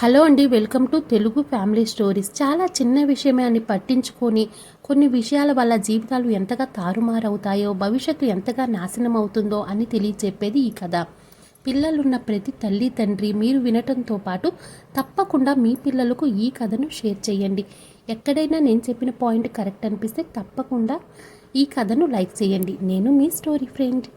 Hello అండి welcome to Telugu family stories. చాలా చిన్న విషయమే అని పట్టించుకొని కొన్ని విషయాల వల్ల జీవితాలు ఎంతగా తారుమారవుతాయో భవిష్యత్తు ఎంతగా నాశనం అవుతుందో అని తెలియచెప్పేది ఈ కథ. పిల్లలున్న ప్రతి తల్లి తండ్రి మీరు వినటంతో పాటు తప్పకుండా మీ పిల్లలకు ఈ కథను షేర్ చేయండి. ఎక్కడైనా నేను చెప్పిన పాయింట్ కరెక్ట్ అనిపిస్తే తప్పకుండా ఈ కథను లైక్ చేయండి. నేను మీ స్టోరీ ఫ్రెండ్.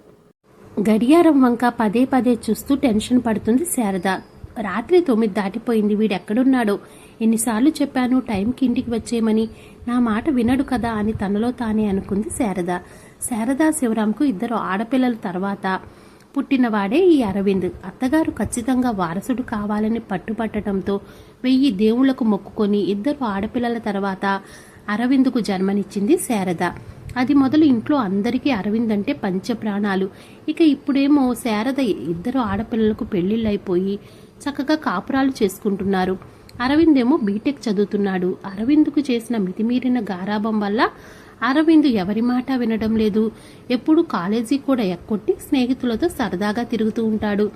గడియారం వంక పదే పదే చూస్తూ టెన్షన్ పడుతుంది శారద. రాత్రి తొమ్మిది దాటిపోయింది. వీడు ఎక్కడున్నాడో ఎన్నిసార్లు చెప్పాను టైంకి ఇంటికి వచ్చేయమని. నా మాట వినడు కదా అని తనలో తానే అనుకుంది శారద. శారద శివరాంకు ఇద్దరు ఆడపిల్లల తర్వాత పుట్టినవాడే ఈ అరవింద్. అత్తగారు ఖచ్చితంగా వారసుడు కావాలని పట్టుపట్టడంతో వెయ్యి దేవుళ్ళకు మొక్కుకొని ఇద్దరు ఆడపిల్లల తర్వాత అరవింద్కు జన్మనిచ్చింది శారద. అది మొదలు ఇంట్లో అందరికీ అరవింద్ అంటే పంచప్రాణాలు. ఇక ఇప్పుడేమో శారద ఇద్దరు ఆడపిల్లలకు పెళ్ళిళ్ళైపోయి చక్కగా కాపురాలు చేసుకుంటున్నారు. అరవింద్ ఏమో బీటెక్ చదువుతున్నాడు. అరవింద్కు చేసిన మితిమీరిన గారాభం వల్ల అరవింద్ ఎవరి మాట వినడం లేదు. ఎప్పుడు కాలేజీ కూడా ఎక్కొట్టి స్నేహితులతో సరదాగా తిరుగుతూ ఉంటాడు.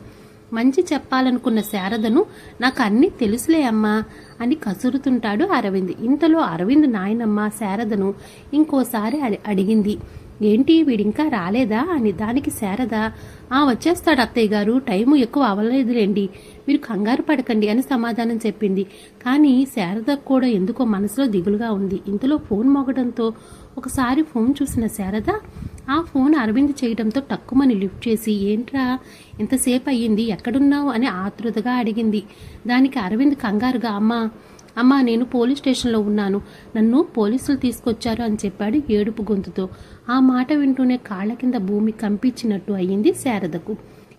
మంచి చెప్పాలనుకున్న శారదను నాకు అన్నీ తెలుసులే అమ్మా అని కసురుతుంటాడు అరవింద్. ఇంతలో అరవింద్ నాయనమ్మ శారదను ఇంకోసారి అడి- అడిగింది. ఏంటి వీడింకా రాలేదా? అని దానికి శారద ఆ వచ్చేస్తాడు అత్తయ్య గారు టైము ఎక్కువ అవ్వలేదులేండి. మీరు కంగారు పడకండి అని సమాధానం చెప్పింది. కానీ శారదకు కూడా ఎందుకో మనసులో దిగులుగా ఉంది. ఇంతలో ఫోన్ మోగడంతో ఒకసారి ఫోన్ చూసిన శారద ఆ ఫోన్ అరవింద్ చేయడంతో టక్కుమని లిఫ్ట్ చేసి ఏంట్రా ఇంతసేపు అయ్యింది ఎక్కడున్నావు? అని ఆతృతగా అడిగింది. దానికి అరవింద్ కంగారుగా అమ్మా అమ్మా నేను పోలీస్ స్టేషన్లో ఉన్నాను. నన్ను పోలీసులు తీసుకొచ్చారు అని చెప్పాడు ఏడుపు గొంతుతో. ఆ మాట వింటూనే కాళ్ళ కింద భూమి కంపించినట్టు అయ్యింది శారదకు.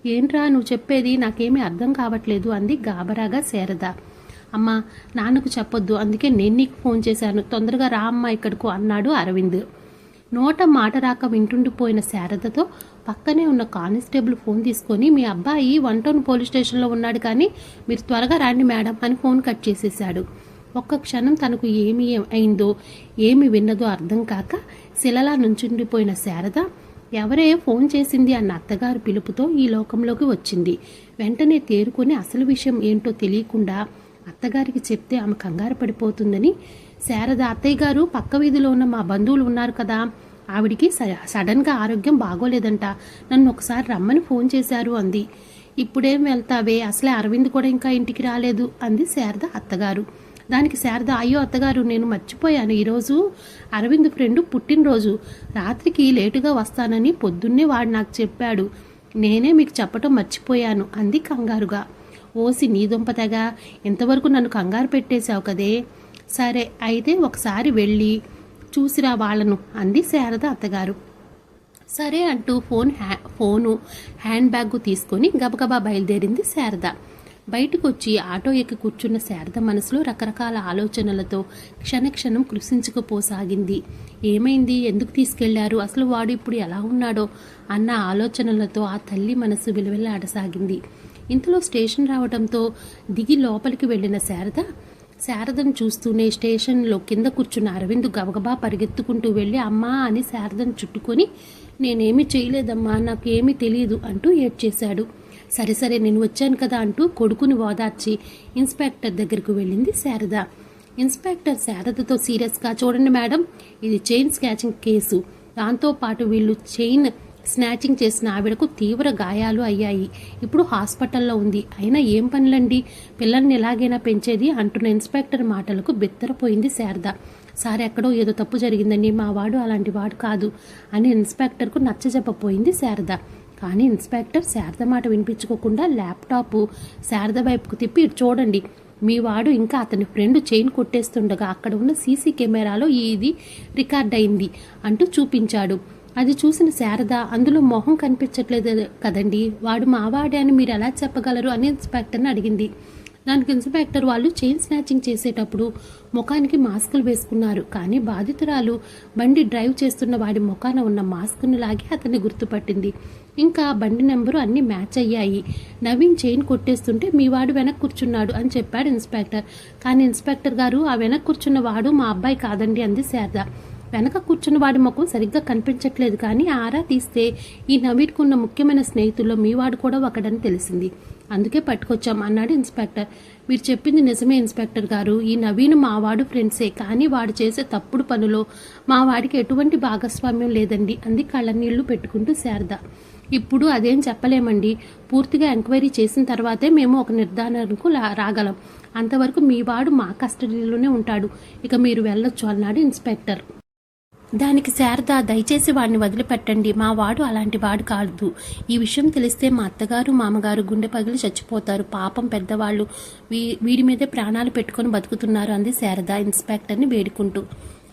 ఏంట్రా నువ్వు చెప్పేది? నాకేమీ అర్థం కావట్లేదు అంది గాబరాగా శారద. అమ్మా నాన్నకు చెప్పొద్దు. అందుకే నేను నీకు ఫోన్ చేశాను. తొందరగా రా అమ్మ ఇక్కడకు అన్నాడు అరవింద్. నోట మాట రాక వింటుండిపోయిన శారదతో పక్కనే ఉన్న కానిస్టేబుల్ ఫోన్ తీసుకొని మీ అబ్బాయి వన్ టౌన్ పోలీస్ స్టేషన్లో ఉన్నాడు కానీ మీరు త్వరగా రండి మేడం అని ఫోన్ కట్ చేసేశాడు. ఒక్క క్షణం తనకు ఏమి అయిందో ఏమి విన్నదో అర్థం కాక శిలలా నుంచుండిపోయిన శారద ఎవరే ఫోన్ చేసింది? అన్న అత్తగారు పిలుపుతో ఈ లోకంలోకి వచ్చింది. వెంటనే తేరుకొని అసలు విషయం ఏంటో తెలియకుండా అత్తగారికి చెప్తే ఆమె కంగారు పడిపోతుందని శారద అత్తయ్య గారు పక్క వీధిలో ఉన్న మా బంధువులు ఉన్నారు కదా ఆవిడికి స- సడన్గా ఆరోగ్యం బాగోలేదంట నన్ను ఒకసారి రమ్మని ఫోన్ చేశారు అంది. ఇప్పుడేం వెళ్తావే? అసలే అరవింద్ కూడా ఇంకా ఇంటికి రాలేదు అంది శారద అత్తగారు. దానికి శారద అయ్యో అత్తగారు నేను మర్చిపోయాను. ఈరోజు అరవింద్ ఫ్రెండ్ పుట్టినరోజు. రాత్రికి లేటుగా వస్తానని పొద్దున్నే వాడు నాకు చెప్పాడు. నేనే మీకు చెప్పటం మర్చిపోయాను అంది కంగారుగా. ఓసి నీ దుంపతగా ఇంతవరకు నన్ను కంగారు పెట్టేశావు కదే. సరే అయితే ఒకసారి వెళ్ళి చూసిరా వాళ్ళను అంది శారద అత్తగారు. సరే అంటూ ఫోన్ హ్యా ఫోను హ్యాండ్ బ్యాగ్ తీసుకొని గబగబా బయలుదేరింది శారద. బయటకు వచ్చి ఆటో ఎక్కి కూర్చున్న శారద మనసులో రకరకాల ఆలోచనలతో క్షణక్షణం కృషించుకుపోసాగింది ఏమైంది? ఎందుకు తీసుకెళ్ళారు? అసలు వాడు ఇప్పుడు ఎలా ఉన్నాడో అన్న ఆలోచనలతో ఆ తల్లి మనసు విలువెల్లాడసాగింది ఇంతలో స్టేషన్ రావడంతో దిగి లోపలికి వెళ్ళిన శారద శారదను చూస్తూనే స్టేషన్లో కింద కూర్చున్న అరవింద్ గబగబా పరిగెత్తుకుంటూ వెళ్ళి అమ్మా అని శారదను చుట్టుకొని నేనేమి చేయలేదమ్మా నాకేమీ తెలియదు అంటూ ఏడ్చేశాడు. సరే సరే నేను వచ్చాను కదా అంటూ కొడుకుని ఓదార్చి ఇన్స్పెక్టర్ దగ్గరకు వెళ్ళింది శారద. ఇన్స్పెక్టర్ శారదతో సీరియస్గా చూడండి మేడం ఇది చైన్ స్కాచింగ్ కేసు. దాంతోపాటు వీళ్ళు చైన్ స్నాచింగ్ చేసిన ఆవిడకు తీవ్ర గాయాలు అయ్యాయి. ఇప్పుడు హాస్పిటల్లో ఉంది. అయినా ఏం పనులండి? పిల్లల్ని ఎలాగైనా పెంచేది అంటున్న ఇన్స్పెక్టర్ మాటలకు బెత్తరపోయింది శారద. సార్ ఎక్కడో ఏదో తప్పు జరిగిందండి. మా వాడు అలాంటి వాడు కాదు అని ఇన్స్పెక్టర్కు నచ్చజెప్పపోయింది శారద. కానీ ఇన్స్పెక్టర్ శారద మాట వినిపించుకోకుండా ల్యాప్టాప్ శారద వైపుకు తిప్పి చూడండి మీ వాడు ఇంకా అతని ఫ్రెండ్ చైన్ కొట్టేస్తుండగా అక్కడ ఉన్న సీసీ కెమెరాలో ఇది రికార్డ్ అయింది అంటూ చూపించాడు. అది చూసిన శారద అందులో మొహం కనిపించట్లేదు కదండి వాడు మావాడే అని మీరు ఎలా చెప్పగలరు? అని ఇన్స్పెక్టర్ని అడిగింది. దానికి ఇన్స్పెక్టర్ వాళ్ళు చైన్ స్నాచింగ్ చేసేటప్పుడు ముఖానికి మాస్కులు వేసుకున్నారు. కానీ బాధితురాలు బండి డ్రైవ్ చేస్తున్న వాడి ముఖాన ఉన్న మాస్క్ను లాగి అతన్ని గుర్తుపట్టింది. ఇంకా బండి నెంబరు అన్ని మ్యాచ్ అయ్యాయి. నవీన్ చైన్ కొట్టేస్తుంటే మీ వాడు వెనక్కి కూర్చున్నాడు అని చెప్పాడు ఇన్స్పెక్టర్ కానీ ఇన్స్పెక్టర్ గారు ఆ వెనక్కి కూర్చున్న వాడు మా అబ్బాయి కాదండి అంది శారద. వెనక కూర్చున్న వాడి ముఖం సరిగ్గా కనిపించట్లేదు కానీ ఆరా తీస్తే ఈ నవీన్కున్న ముఖ్యమైన స్నేహితుల్లో మీ వాడు కూడా ఒకడని తెలిసింది. అందుకే పట్టుకొచ్చాం అన్నాడు ఇన్స్పెక్టర్. మీరు చెప్పింది నిజమే ఇన్స్పెక్టర్ గారు. ఈ నవీన్ మావాడు ఫ్రెండ్సే కానీ వాడు చేసే తప్పుడు పనులో మా వాడికి ఎటువంటి భాగస్వామ్యం లేదండి అంది కళ్ళనీళ్ళు పెట్టుకుంటూ శారద. ఇప్పుడు అదేం చెప్పలేమండి. పూర్తిగా ఎంక్వైరీ చేసిన తర్వాతే మేము ఒక నిర్ధారణకు రాగలం. అంతవరకు మీ వాడు మా కస్టడీలోనే ఉంటాడు. ఇక మీరు వెళ్ళొచ్చు అన్నాడు ఇన్స్పెక్టర్. దానికి శారద దయచేసి వాడిని వదిలిపెట్టండి. మా వాడు అలాంటి వాడు కాదు. ఈ విషయం తెలిస్తే మా అత్తగారు మామగారు గుండె పగిలి చచ్చిపోతారు. పాపం పెద్దవాళ్ళు వీ వీడి మీదే ప్రాణాలు పెట్టుకొని బతుకుతున్నారు అంది శారద ఇన్స్పెక్టర్ని వేడుకుంటూ.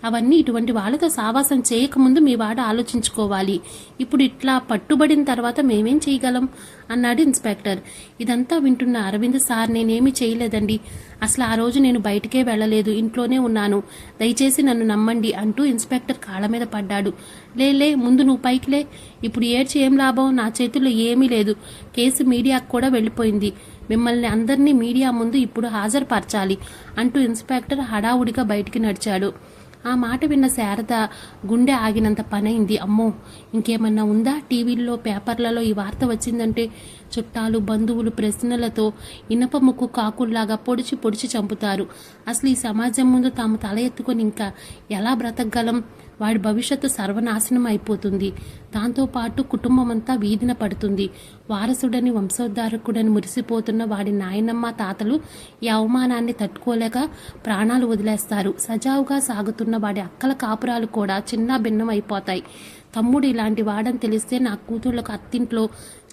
అవన్నీ ఇటువంటి వాళ్ళతో సావాసం చేయకముందు మీ వాడు ఆలోచించుకోవాలి. ఇప్పుడు ఇట్లా పట్టుబడిన తర్వాత మేమేం చేయగలం? అన్నాడు ఇన్స్పెక్టర్. ఇదంతా వింటున్న అరవింద్ సార్ నేనేమీ చేయలేదండి. అసలు ఆ రోజు నేను బయటికే వెళ్ళలేదు ఇంట్లోనే ఉన్నాను. దయచేసి నన్ను నమ్మండి అంటూ ఇన్స్పెక్టర్ కాళ్ళ మీద పడ్డాడు. లేలే ముందు నువ్వు పైకిలే ఇప్పుడు ఏడ్చి ఏం లాభం? నా చేతుల్లో ఏమీ లేదు. కేసు మీడియాకు కూడా వెళ్ళిపోయింది. మిమ్మల్ని అందరినీ మీడియా ముందు ఇప్పుడు హాజరుపరచాలి అంటూ ఇన్స్పెక్టర్ హడావుడిగా బయటికి నడిచాడు. ఆ మాట విన్న శారద గుండె ఆగినంత పనైంది. అమ్మో ఇంకేమన్నా ఉందా? టీవీల్లో పేపర్లలో ఈ వార్త వచ్చిందంటే చుట్టాలు బంధువులు ప్రశ్నలతో ఇనప ముక్కు కాకుల్లాగా పొడిచి పొడిచి చంపుతారు. అసలు ఈ సమాజం ముందు తాము తల ఎత్తుకొని ఇంకా ఎలా బ్రతకగలం? వాడి భవిష్యత్తు సర్వనాశనం అయిపోతుంది. దాంతోపాటు కుటుంబం అంతా వీధిన పడుతుంది. వారసుడని వంశోద్ధారకుడని మురిసిపోతున్న వాడి నాయనమ్మ తాతలు ఈ అవమానాన్ని తట్టుకోలేక ప్రాణాలు వదిలేస్తారు. సజావుగా సాగుతున్న వాడి అక్కల కాపురాలు కూడా చిన్న భిన్నం అయిపోతాయి తమ్ముడు ఇలాంటి వాడని తెలిస్తే నా కూతుళ్ళకు అత్తింట్లో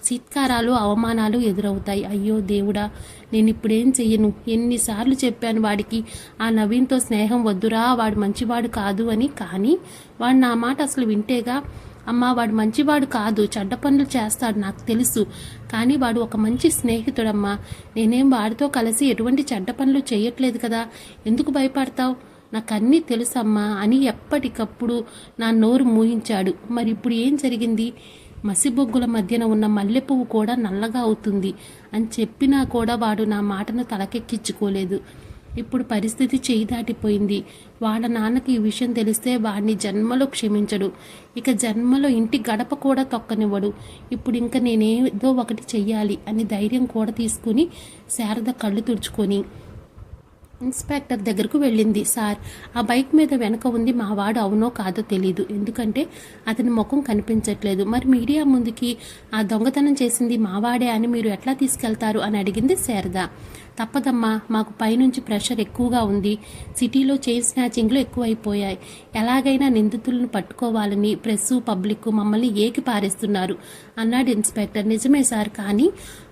చీత్కారాలు అవమానాలు ఎదురవుతాయి. అయ్యో దేవుడా నేను ఇప్పుడేం చెయ్యను? ఎన్నిసార్లు చెప్పాను వాడికి ఆ నవీన్తో స్నేహం వద్దురా వాడు మంచివాడు కాదు అని. కానీ వాడు నా మాట అసలు వింటేగా అమ్మా వాడు మంచివాడు కాదు చెడ్డ పనులు చేస్తాడు నాకు తెలుసు. కానీ వాడు ఒక మంచి స్నేహితుడమ్మా. నేనేం వాడితో కలిసి ఎటువంటి చెడ్డ పనులు చేయట్లేదు కదా. ఎందుకు భయపడతావు? నాకు అన్నీ తెలుసమ్మా అని ఎప్పటికప్పుడు నా నోరు మూయించాడు. మరి ఇప్పుడు ఏం జరిగింది? మసిబొగ్గుల మధ్యన ఉన్న మల్లెపువ్వు కూడా నల్లగా అవుతుంది అని చెప్పినా కూడా వాడు నా మాటను తలకెక్కించుకోలేదు. ఇప్పుడు పరిస్థితి చేయి దాటిపోయింది. వాళ్ళ నాన్నకి ఈ విషయం తెలిస్తే వాడిని జన్మలో క్షమించడు. ఇక జన్మలో ఇంటి గడప కూడా తొక్కనివ్వడు. ఇప్పుడు ఇంకా నేనేదో ఒకటి చెయ్యాలి అని ధైర్యం కూడా తీసుకుని శారద కళ్ళు తుడుచుకొని ఇన్స్పెక్టర్ దగ్గరకు వెళ్ళింది. సార్ ఆ బైక్ మీద వెనక ఉంది. మా వాడు అవునో కాదో తెలీదు. ఎందుకంటే అతని ముఖం కనిపించట్లేదు. మరి మీడియా ముందుకి ఆ దొంగతనం చేసింది మావాడే అని మీరు ఎట్లా తీసుకెళ్తారు? అని అడిగింది శారద. తప్పదమ్మా. మాకు పైనుంచి ప్రెషర్ ఎక్కువగా ఉంది. సిటీలో చైన్ స్నాచింగ్లు ఎక్కువైపోయాయి. ఎలాగైనా నిందితులను పట్టుకోవాలని ప్రెస్సు పబ్లిక్ మమ్మల్ని ఏకి పారేస్తున్నారు అన్నాడు ఇన్స్పెక్టర్. నిజమే సార్. కానీ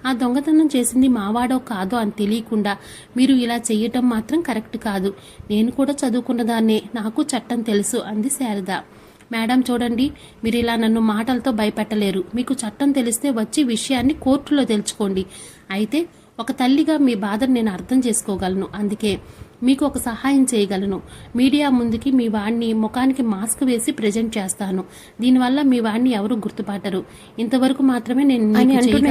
ఆ దొంగతనం చేసింది మావాడో కాదో అని తెలియకుండా మీరు ఇలా చేయటం మాత్రం కరెక్ట్ కాదు. నేను కూడా చదువుకున్నదాన్నే నాకు చట్టం తెలుసు అంది శారద. మేడం చూడండి మీరు ఇలా నన్ను మాటలతో భయపెట్టలేరు. మీకు చట్టం తెలిస్తే వచ్చి విషయాన్ని కోర్టులో తెలుసుకోండి. అయితే ఒక తల్లిగా మీ బాధను నేను అర్థం చేసుకోగలను. అందుకే మీకు ఒక సహాయం చేయగలను. మీడియా ముందుకి మీ వాడిని ముఖానికి మాస్క్ వేసి ప్రజెంట్ చేస్తాను. దీనివల్ల మీ వాడిని ఎవరు గుర్తుపట్టరు. ఇంతవరకు మాత్రమే నేను.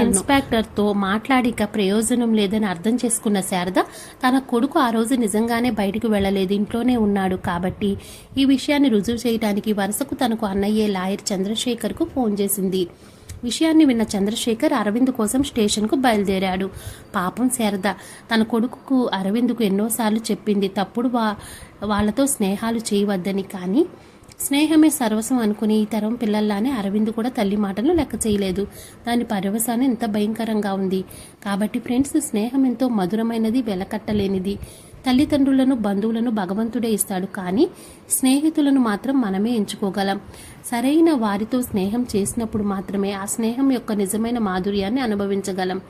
ఇన్స్పెక్టర్తో మాట్లాడి ఇక ప్రయోజనం లేదని అర్థం చేసుకున్న శారద తన కొడుకు ఆ రోజు నిజంగానే బయటకు వెళ్ళలేదు. ఇంట్లోనే ఉన్నాడు కాబట్టి ఈ విషయాన్ని రుజువు చేయడానికి వరుసకు తనకు అన్నయ్యే లాయర్ చంద్రశేఖర్కు ఫోన్ చేసింది. విషయాన్ని విన్న చంద్రశేఖర్ అరవింద్ కోసం స్టేషన్కు బయలుదేరాడు. పాపం శారద తన కొడుకుకు అరవింద్కు ఎన్నోసార్లు చెప్పింది తప్పుడు వా వాళ్ళతో స్నేహాలు చేయవద్దని. కానీ స్నేహమే సర్వస్వం అనుకుని ఈ తరం పిల్లల్లానే అరవింద్ కూడా తల్లి మాటలు లెక్క చేయలేదు. దాని పర్యవసానం ఎంత భయంకరంగా ఉంది. కాబట్టి ఫ్రెండ్స్ స్నేహం ఎంతో మధురమైనది వెలకట్టలేనిది. తల్లిదండ్రులను బంధువులను భగవంతుడే ఇస్తాడు. కానీ స్నేహితులను మాత్రం మనమే ఎంచుకోగలం. సరైన వారితో స్నేహం చేసినప్పుడు మాత్రమే ఆ స్నేహం యొక్క నిజమైన మాధుర్యాన్ని అనుభవించగలం.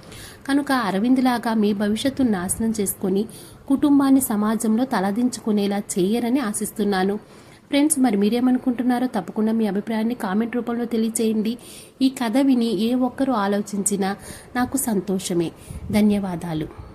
కనుక అరవింద్లాగా మీ భవిష్యత్తు నాశనం చేసుకొని కుటుంబాన్ని సమాజంలో తలదించుకునేలా చేయరని ఆశిస్తున్నాను. ఫ్రెండ్స్ మరి మీరేమనుకుంటున్నారో తప్పకుండా మీ అభిప్రాయాన్ని కామెంట్ రూపంలో తెలియచేయండి. ఈ కథ విని ఏ ఒక్కరూ ఆలోచించినా నాకు సంతోషమే. ధన్యవాదాలు.